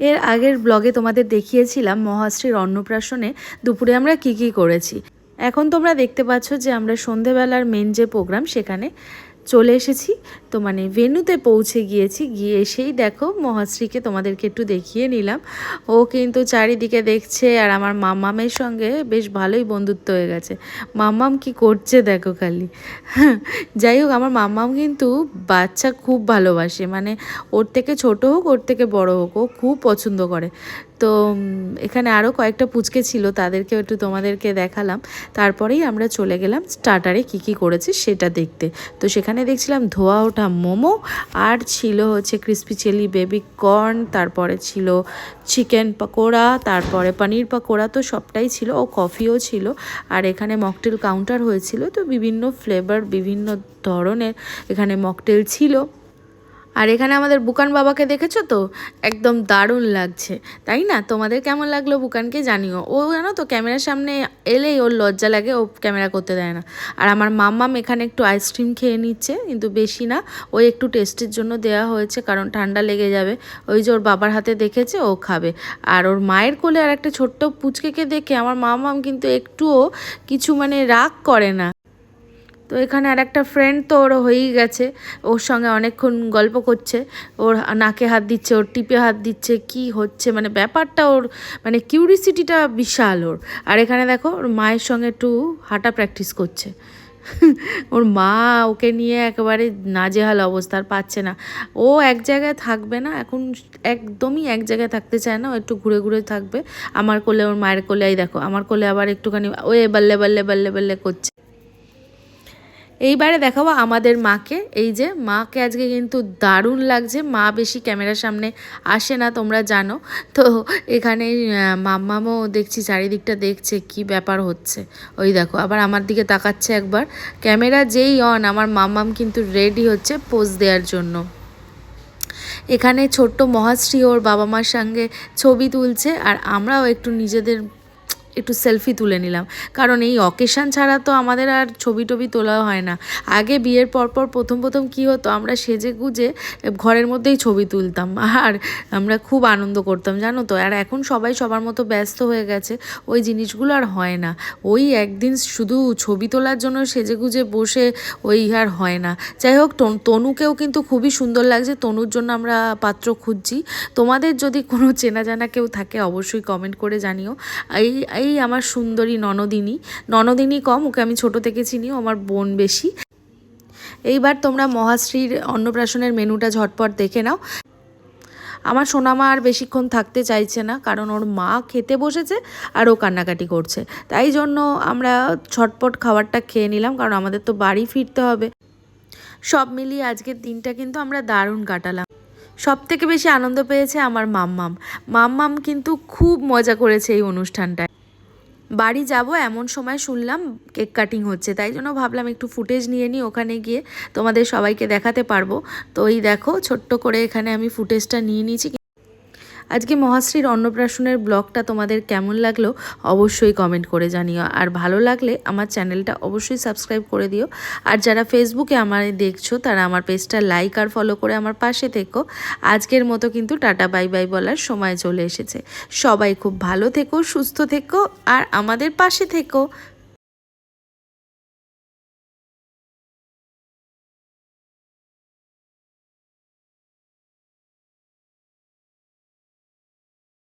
এর আগের ব্লগে তোমাদের দেখিয়েছিলাম মহাশ্রীর অন্নপ্রাশনে দুপুরে আমরা কি কি করেছি। এখন তোমরা দেখতে পাচ্ছ যে আমরা সন্ধেবেলার মেন যে প্রোগ্রাম সেখানে চলে এসেছি। তো মানে ভেন্যুতে পৌঁছে গিয়েছি। গিয়ে এসেই দেখো মহাশ্রীকে তোমাদেরকে একটু দেখিয়ে নিলাম। ও কিন্তু চারিদিকে দেখছে আর আমার মাম্মামের সঙ্গে বেশ ভালোই বন্ধুত্ব হয়ে গেছে। মাম্মাম কি করছে দেখো খালি। যাই হোক, আমার মাম্মাম কিন্তু বাচ্চা খুব ভালোবাসে। মানে ওর থেকে ছোট হোক, ওর থেকে বড় হোক, ও খুব পছন্দ করে। তো এখানে আরও কয়েকটা পুচকে ছিল তাদেরকে একটু তোমাদেরকে দেখালাম। তারপরেই আমরা চলে গেলাম স্টার্টারে কি কি করেছে সেটা দেখতে। তো সেখানে দেখছিলাম ধোয়া ওঠা মোমো, আর ছিল হচ্ছে ক্রিস্পি চিলি বেবি কর্ন তারপরে ছিল চিকেন পকোড়া, তারপরে পনির পকোড়া, তো সবটাই ছিল ও কফিও ছিল। আর এখানে মকটেল কাউন্টার হয়েছিল, তো বিভিন্ন ফ্লেভার বিভিন্ন ধরনের এখানে মকটেল ছিল। আর এখানে আমাদের বুকান বাবাকে দেখেছ তো? একদম দারুণ লাগছে। তাই না? তোমাদের কেমন লাগল বুকানকে জানিও। ও জানো তো ক্যামেরার সামনে এলেই ওর লজ্জা লাগে, ও ক্যামেরা করতে দেয় না। আর আমার মাম্মাম এখানে একটু আইসক্রিম খেয়ে নিচ্ছে, কিন্তু বেশি না। ওই একটু টেস্টের জন্য দেওয়া হয়েছে, কারণ ঠান্ডা লেগে যাবে। ওই যে ওর বাবার হাতে দেখেছে, ও খাবে। আর ওর মায়ের কোলে আর একটা ছোট্ট পুচকেকে দেখে আমার মাম্মাম কিন্তু একটুও কিছু মানে রাগ করে না। তো এখানে আর একটা ফ্রেন্ড তো ওর হয়েই গেছে, ওর সঙ্গে অনেকক্ষণ গল্প করছে, ওর নাকে হাত দিচ্ছে, ওর টিপে হাত দিচ্ছে, কি হচ্ছে মানে ব্যাপারটা ওর মানে কিউরিসিটিটা বিশাল ওর। আর এখানে দেখো, ওর মায়ের সঙ্গে একটু হাঁটা প্র্যাকটিস করছে। ওর মা ওকে নিয়ে একেবারে নাজেহাল অবস্থা, আর পাচ্ছে না। ও এক জায়গায় থাকবে না, এখন একদমই এক জায়গায় থাকতে চায় না, ও একটু ঘুরে ঘুরে থাকবে। আমার কোলে, ওর মায়ের কোলে দেখো, আমার কোলে আবার একটুখানি ওয়ে বাল্লে বাল্লে বাল্লে বাল্লে করছে। এইবারে দেখাবো আমাদের মাকে। এই যে মাকে আজকে কিন্তু দারুণ লাগছে। মা বেশি ক্যামেরার সামনে আসে না, তোমরা জানো। তো এখানে মাম্মামও দেখছি, চারিদিকটা দেখছে কি ব্যাপার হচ্ছে। ওই দেখো, আবার আমার দিকে তাকাচ্ছে একবার। ক্যামেরা যেই অন আমার মাম্মাম কিন্তু রেডি হচ্ছে পোজ দেওয়ার জন্য। এখানে ছোট্ট মহাশ্রী ওর বাবা মার সঙ্গে ছবি তুলছে, আর আমরাও একটু নিজেদের একটু সেলফি তুলে নিলাম। কারণ এই অকেশান ছাড়া তো আমাদের আর ছবি টবি তোলা হয় না। আগে বিয়ের পরপর প্রথম প্রথম কি হতো, আমরা সেজে গুজে ঘরের মধ্যেই ছবি তুলতাম। আর আমরা খুব আনন্দ করতাম, জানো তো? আর এখন সবাই সবার মতো ব্যস্ত হয়ে গেছে, ওই জিনিসগুলো আর হয় না। ওই একদিন শুধু ছবি তোলার জন্য সেজে গুজে বসে ওই আর হয় না। যাই হোক তনুকেও কিন্তু খুবই সুন্দর লাগছে। তনুর জন্য আমরা পাত্র খুঁজছি। তোমাদের যদি কোনো চেনা জানা কেউ থাকে, অবশ্যই কমেন্ট করে জানিও। এই এই আমার সুন্দরী ননদিনী। ননদিনী কম, ওকে আমি ছোট থেকে চিনি আমার বোন বেশি। এইবার তোমরা মহাশ্রীর অন্নপ্রাশনের মেনুটা ঝটপট দেখে নাও। আমার সোনামা আর বেশিক্ষণ থাকতে চাইছে না, কারণ ওর মা খেতে বসেছে আর ও কান্নাকাটি করছে। তাই জন্য আমরা ছটপট খাবারটা খেয়ে নিলাম, কারণ আমাদের তো বাড়ি ফিরতে হবে। সব মিলিয়ে আজকের দিনটা কিন্তু আমরা দারুণ কাটালাম। সব থেকে বেশি আনন্দ পেয়েছে আমার মাম্মাম। মাম্মাম কিন্তু খুব মজা করেছে এই অনুষ্ঠানটায়। বাড়ি যাব, এমন সময় শুনলাম কেক কাটিং হচ্ছে, তাই জন্য ভাবলাম একটু ফুটেজ নিয়ে নিই, ওখানে গিয়ে তোমাদের সবাইকে দেখাতে পারব। তো এই দেখো, ছোট্ট করে এখানে আমি ফুটেজটা নিয়ে নিয়েছি। আজকে মহাশ্রীর অন্নপ্রাশনের ব্লগটা তোমাদের কেমন লাগল অবশ্যই কমেন্ট করে জানিও। আর ভালো লাগলে আমার চ্যানেলটা অবশ্যই সাবস্ক্রাইব করে দিও। আর যারা ফেসবুকে আমার দেখছ, তারা আমার পেজটা লাইক আর ফলো করে আমার পাশে থেকো। আজকের মতো কিন্তু টাটা বাই বাই বলার সময় চলে এসেছে। সবাই খুব ভালো থেকো, সুস্থ থেকো, আর আমাদের পাশে থেকো।